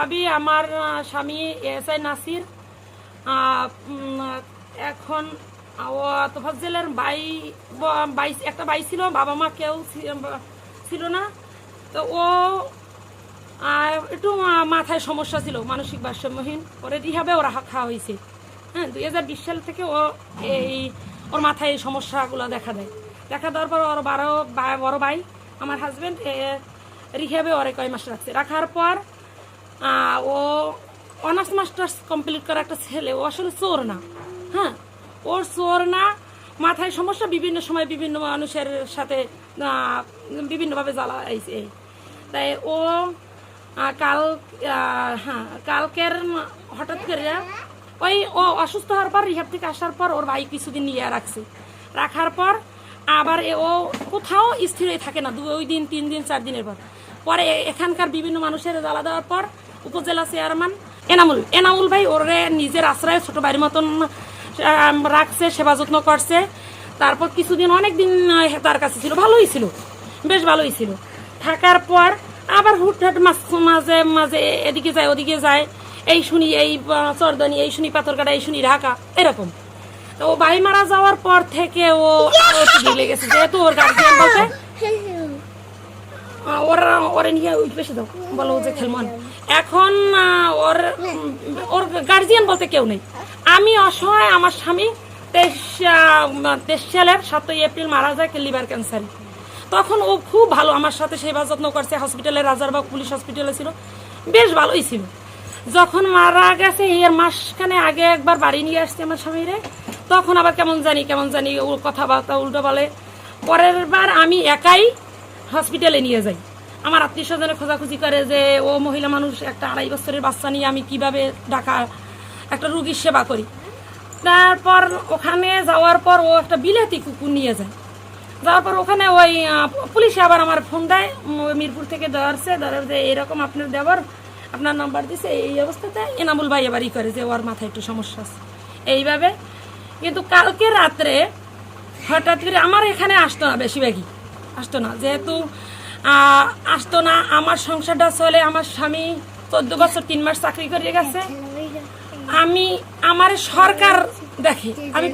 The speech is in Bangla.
ভাবি, আমার স্বামী এস আই নাসির। এখন তোফাজ্জেলের বাই বাই একটা বাই ছিল, বাবা মা কেউ ছিল না। তো ও একটু মাথায় সমস্যা ছিল, মানসিক ভারসাম্যহীন। পরে রিহাবে ওরা খাওয়া হয়েছে হ্যাঁ দুই হাজার বিশ সাল থেকে ও এই, ওর মাথায় এই সমস্যাগুলো দেখা দেয়। দেখা দেওয়ার পর ওর বারো বড় ভাই, আমার হাজব্যান্ড রিহাবে ওরে কয় মাস রাখছে। রাখার পর ও অনার্স মাস্টার্স কমপ্লিট করা একটা ছেলে, ও আসলে চোর না হ্যাঁ? ওর চোর না, মাথায় সমস্যা, বিভিন্ন সময় বিভিন্ন মানুষের সাথে বিভিন্নভাবে জ্বালা এই। তাই ও কাল হ্যাঁ কালকের হঠাৎ করে ওই ও অসুস্থ হওয়ার পর রিহাব থেকে আসার পর ওর ভাই কিছুদিন নিয়ে রাখছে। রাখার পর আবার ও কোথাও স্থির থাকে না দুই দিন, তিন দিন, চার দিনের পর। পরে এখানকার বিভিন্ন মানুষের জ্বালা দেওয়ার পর উপজেলা চেয়ারম্যান এনামুল এনামুল ভাই ওরে নিজের আশ্রয়ে ছোট বাড়ির মতন রাখছে সেবা যত্ন করছে। তারপর কিছুদিন অনেক দিন তার কাছে ছিল ভালোই ছিল বেশ ভালোই ছিল। থাকার পর আবার হুটহাট মাঝ- মাঝে মাঝে এদিকে যায় ওদিকে যায়। এই শুনি এই চরদানি এই শুনি পাথর কাটা এই শুনি ঢাকা এরকম। তো ও বাড়ি মারা যাওয়ার পর থেকে ও ঢিলে গেছে যেহেতু ওর গার্জিয়ান বলতে আহ, ওরা, ওরে নিয়ে ওই দাও, বলো যে খেলমন। এখন ওর ওর গার্জিয়ান বলতে কেউ নেই। আমি অসহায়, আমার স্বামী তেইশ তেইশ সালের সাতই এপ্রিল মারা যায় লিভার ক্যান্সারে। তখন ও খুব ভালো, আমার সাথে সেবা যত্ন করছে হসপিটালে রাজারবাগ পুলিশ হসপিটালে ছিল। বেশ ভালোই ছিল। যখন মারা গেছে, এর মাসখানে আগে একবার বাড়ি নিয়ে আসছে আমার স্বামীরে। তখন আবার কেমন জানি কেমন জানি ও কথাবার্তা উল্টো বলে। পরের বার আমি একাই হসপিটালে নিয়ে যাই। আমার আত্মীয় স্বজনে খোঁজাখুঁজি করে যে, ও মহিলা মানুষ একটা আড়াই বছরের বাচ্চা নিয়ে আমি কীভাবে ঢাকা একটা রুগীর সেবা করি। তারপর ওখানে যাওয়ার পর ও একটা বিলাতি কুকুর নিয়ে যায়। যাওয়ার পর ওখানে ওই পুলিশে আবার আমার ফোন দেয় মিরপুর থেকে ধরছে, ধরার যে এরকম আপনার দেওয়ার, আপনার নাম্বার দিছে, এই অবস্থাতে এনামুল ভাই এবার ই করে যে, ওর মাথায় একটু সমস্যা আছে। এইভাবে। কিন্তু কালকে রাত্রে হঠাৎ করে আমার এখানে আসতো না বেশিরভাগই। আসতো না। যেহেতু আসতো না, আমার সংসারটা চলে, আমার স্বামী চোদ্দ বছর তিন মাস চাকরি করে গেছে। আমি, আমার সরকার দেখি, আমি